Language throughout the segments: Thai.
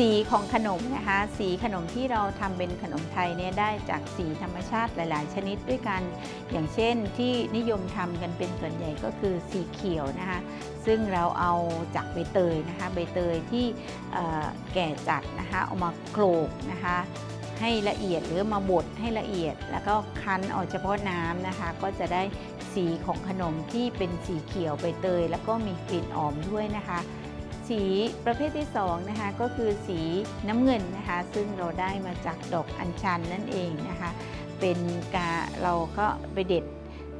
สีของขนมนะคะ สีขนมที่เราทำเป็นขนมไทยเนี่ยได้จากสีธรรมชาติหลาย ๆ ชนิดด้วยกัน อย่างเช่นที่นิยมทำกันเป็นส่วนใหญ่ก็คือสีเขียวนะคะ ซึ่งเราเอาจากใบเตยนะคะ ใบเตยที่แก่จัดนะคะเอามาโขลกนะคะให้ละเอียดหรือมาบดให้ละเอียด แล้วก็คั้นเอาเฉพาะน้ำนะคะ ก็จะได้สีของขนมที่เป็นสีเขียวใบเตย แล้วก็มีกลิ่นหอมด้วยนะคะ สีประเภทที่2นะคะก็คือสีน้ำเงินนะคะ ซึ่งเราได้มาจากดอกอัญชันนั่นเองนะคะ เป็นกาเราก็ไปเด็ด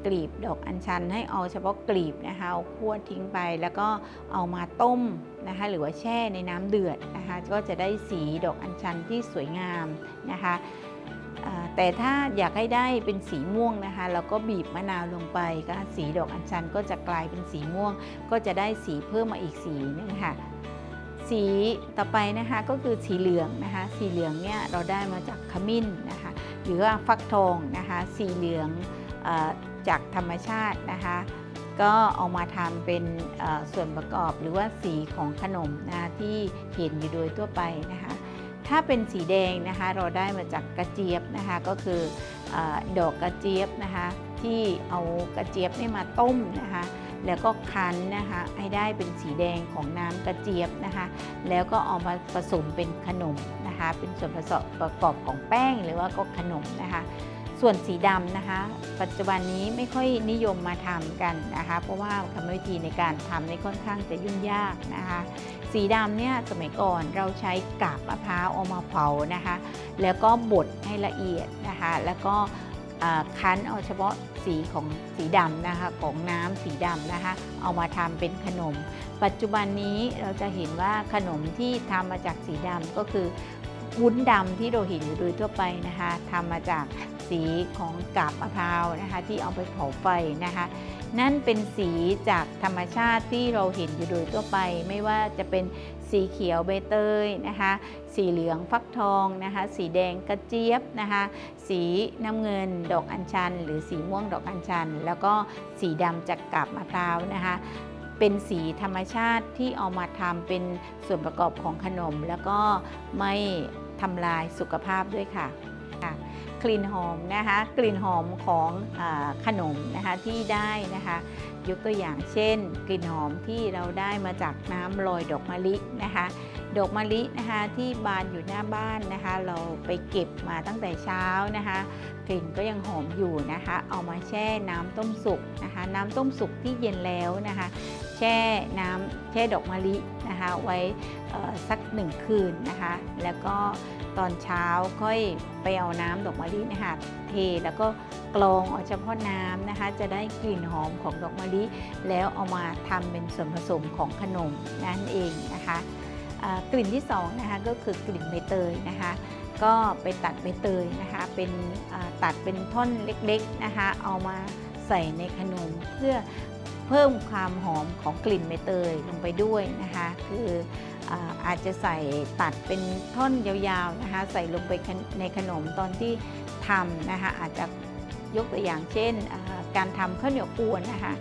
กลีบดอกอัญชันให้เอาเฉพาะกลีบนะคะเอาคั่วทิ้งไปแล้วก็เอามาต้มนะคะหรือว่าแช่ในน้ำเดือดนะคะก็จะได้สีดอกอัญชันที่สวยงามนะคะ แต่ถ้าอยากให้ได้เป็นสีม่วงนะคะ เราก็บีบมะนาวลงไปก็สีดอกอัญชันก็จะกลายเป็นสีม่วง ก็จะได้สีเพิ่มมาอีกสีนึงค่ะ สีต่อไปนะคะก็คือสีเหลืองนะคะ สีเหลืองเนี่ยเราได้มาจากขมิ้นนะคะ หรือว่าฟักทองนะคะ สีเหลืองจากธรรมชาตินะคะ ก็เอามาทำเป็นส่วนประกอบหรือว่าสีของขนมนะที่เห็นอยู่โดยทั่วไปนะคะ ถ้าเป็นสีแดงนะคะเราได้มาจากกระเจี๊ยบนะคะก็คือออดอกกระเจี๊ยบนะคะที่เอากระเจี๊ยบนี่มาต้มนะคะแล้วก็คั้นนะคะให้ได้เป็นสีแดงของน้ำกระเจี๊ยบนะคะ แล้วก็เอามาผสมเป็นขนมนะคะ เป็นส่วนผสมประกอบของแป้งหรือว่าก็ขนมนะคะ ส่วนสีดำนะคะ ปัจจุบันนี้ไม่ค่อยนิยมมาทำกันนะคะ เพราะว่ากรรมวิธีในการทำในค่อนข้างจะยุ่งยากนะคะ สีดำเนี่ยสมัยก่อนเราใช้กาบมะพร้าวเอามาเผานะคะ แล้วก็บดให้ละเอียดนะคะ แล้วก็คั้นเอาเฉพาะสีของสีดำนะคะของน้ำสีดำนะคะ เอามาทำเป็นขนม ปัจจุบันนี้เราจะเห็นว่าขนมที่ทำมาจากสีดำก็คือ วุ้นดำที่เราเห็นอยู่โดยทั่วไปนะคะทำมาจากสีของกาบมะพร้าวนะคะ ที่เอาไปเผาไฟนะคะ นั่นเป็นสีจากธรรมชาติที่เราเห็นอยู่โดยทั่วไป ไม่ว่าจะเป็นสีเขียวใบเตยนะคะ สีเหลืองฟักทองนะคะ สีแดงกระเจี๊ยบนะคะ สีน้ำเงินดอกอัญชัน หรือสีม่วงดอกอัญชัน แล้วก็สีดำจากกาบมะพร้าวนะคะ เป็นสีธรรมชาติที่เอามาทำเป็นส่วนประกอบของขนม แล้วก็ไม่ทำลายสุขภาพด้วยค่ะกลิ่นหอมนะคะกลิ่นหอมของอขนมนะคะที่ได้นะคะยกตัวอย่างเช่น กลิ่นหอมที่เราได้มาจากน้ำลอยดอกมะลินะคะดอกมะลินะคะที่บานอยู่หน้าบ้านนะคะ เราไปเก็บมาตั้งแต่เช้านะคะ กลิ่นก็ยังหอมอยู่นะคะ เอามาแช่น้ำต้มสุกนะคะ น้ำต้มสุกที่เย็นแล้วนะคะ แช่น้ำแช่ดอกมะลินะคะไว้สักหนึ่งคืนนะคะ แล้วก็ตอนเช้าค่อยไปเอาน้ำดอกมะลินะคะเทแล้วก็กรองเอาเฉพาะน้ำนะคะ จะได้กลิ่นหอมของดอกมะลิแล้วเอามาทำเป็นส่วนผสมของขนมนั่นเองนะคะกลิ่นที่สองนะคะก็คือกลิ่นใบเตยนะคะ ก็ไปตัดใบเตยนะคะเป็นตัดเป็นท่อนเล็กๆนะคะ เอามาใส่ในขนมเพื่อ เพิ่มความหอมของกลิ่นใบเตยลงไปด้วยนะคะ คืออาจจะใส่ตัดเป็นท่อนยาวๆนะคะใส่ลงไปในขนมตอนที่ทำนะคะอาจจะยกตัวอย่างเช่น การทำข้าวเหนียวกวนนะคะ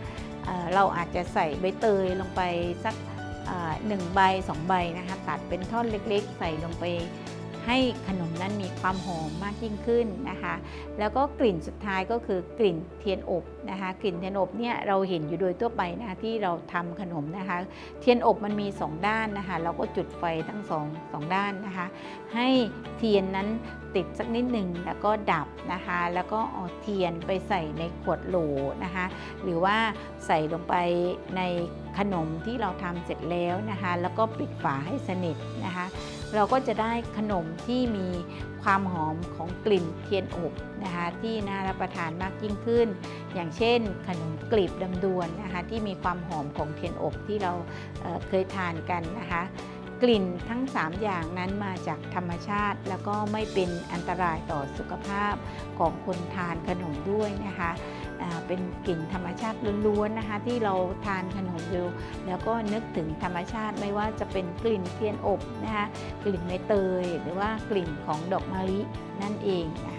เราอาจจะใส่ใบเตยลงไปสักหนึ่งใบสองใบนะคะตัดเป็นท่อนเล็กๆ ใส่ลงไป ให้ขนมนั้นมีความหอมมากยิ่งขึ้นนะคะ แล้วก็กลิ่นสุดท้ายก็คือกลิ่นเทียนอบนะคะ กลิ่นเทียนอบเนี่ยเราเห็นอยู่โดยทั่วไปนะคะที่เราทำขนมนะคะ เทียนอบมันมีสองด้านนะคะ เราก็จุดไฟทั้งสองสองด้านนะคะ ให้เทียนนั้นติดสักนิดหนึ่งแล้วก็ดับนะคะ แล้วก็เอาเทียนไปใส่ในขวดโหลนะคะ หรือว่าใส่ลงไปในขนมที่เราทำเสร็จแล้วนะคะ แล้วก็ปิดฝาให้สนิทนะคะ เราก็จะได้ขนมที่มีความหอมของกลิ่นเทียนอบนะคะที่น่ารับประทานมากยิ่งขึ้น อย่างเช่น ขนมกลีบดำดวนนะคะที่มีความหอมของเทียนอบที่เราเเคยทานกันนะคะกลิ่นทั้ง 3 อย่างนั้นมาจากธรรมชาติ แล้วก็ไม่เป็นอันตรายต่อสุขภาพของคนทานขนมด้วยนะคะ เป็นกลิ่นธรรมชาติล้วนๆนะคะ ที่เราทานขนมอยู่แล้วก็นึกถึงธรรมชาติไม่ว่าจะเป็นกลิ่นเทียนอบนะคะกลิ่นใบเตย หรือว่ากลิ่นของดอกมะลินั่นเองนะคะ